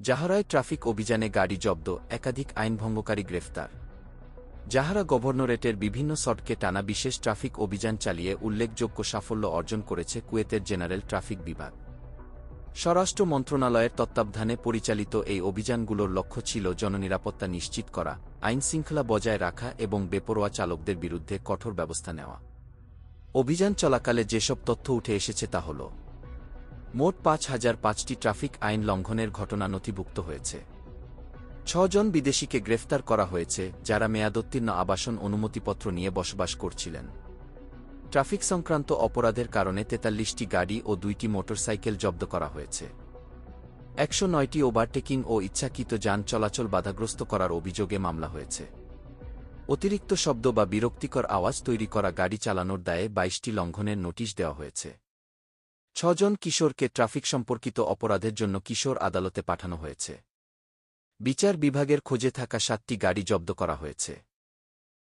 জাহারায় traffic অভিযানে গাড়ি জব্দ, একাধিক আইনভঙ্গকারী গ্রেফতার। জাহারা গভর্নরেটের বিভিন্ন সটকে টানা বিশেষ ট্রাফিক অভিযান চালিয়ে উল্লেখযোগ্য সাফল্য অর্জন করেছে কুয়েতের জেনারেল ট্রাফিক বিভাগ। স্বরাষ্ট্র মন্ত্রণালয়ের তত্ত্বাবধানে পরিচালিত এই অভিযানগুলোর লক্ষ্য ছিল জননিরাপত্তা নিশ্চিত করা, আইনশৃঙ্খলা বজায় রাখা এবং বেপরোয়া চালকদের বিরুদ্ধে কঠোর ব্যবস্থা নেওয়া। অভিযান চলাকালে যেসব তথ্য উঠে এসেছে তা হল মোট পাঁচ হাজার পাঁচটি ট্রাফিক আইন লঙ্ঘনের ঘটনা নথিভুক্ত হয়েছে। ছজন বিদেশিকে গ্রেফতার করা হয়েছে, যারা মেয়াদোত্তীর্ণ আবাসন অনুমতিপত্র নিয়ে বসবাস করছিলেন। ট্রাফিক সংক্রান্ত অপরাধের কারণে তেতাল্লিশটি গাড়ি ও দুইটি মোটরসাইকেল জব্দ করা হয়েছে। একশো নয়টি ওভারটেকিং ও ইচ্ছাকৃত যান চলাচল বাধাগ্রস্ত করার অভিযোগে মামলা হয়েছে। অতিরিক্ত শব্দ বা বিরক্তিকর আওয়াজ তৈরি করা গাড়ি চালানোর দায়ে বাইশটি লঙ্ঘনের নোটিশ দেওয়া হয়েছে। ছজন কিশোরকে ট্রাফিক সম্পর্কিত অপরাধের জন্য কিশোর আদালতে পাঠানো হয়েছে। বিচার বিভাগের খোঁজে থাকা সাতটি গাড়ি জব্দ করা হয়েছে।